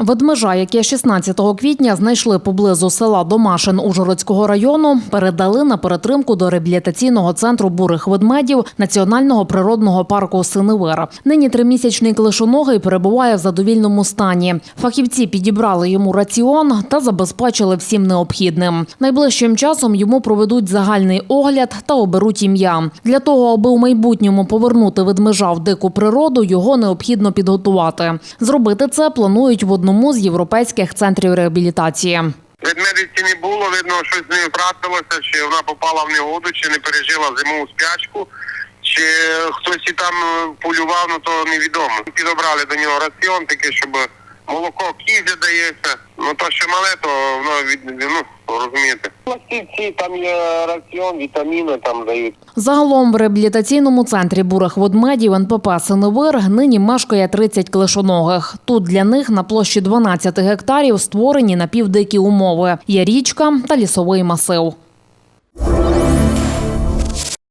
Ведмежа, яке 16 квітня знайшли поблизу села Домашин Ужгородського району, передали на перетримку до реабілітаційного центру бурих ведмедів Національного природного парку Синевир. Нині тримісячний клишоногий перебуває в задовільному стані. Фахівці підібрали йому раціон та забезпечили всім необхідним. Найближчим часом йому проведуть загальний огляд та оберуть ім'я. Для того, аби у майбутньому повернути ведмежа в дику природу, його необхідно підготувати. Зробити це планують в одному з європейських центрів реабілітації. Ведмедиці не було, видно, щось з нею трапилося, чи вона попала в негоду, чи не пережила зимову спячку, чи хтось і там е, полював, ну то невідомо. Підобрали до нього раціон такий, щоб молоко кізя дається. Ну то що мале, то воно від ну розумієте. Пластівці, там є раціон, вітаміни там дають. Загалом в реабілітаційному центрі бурих ведмедів НПП Синевир нині мешкає 30 клишоногих. Тут для них на площі 12 гектарів створені напівдикі умови. Є річка та лісовий масив.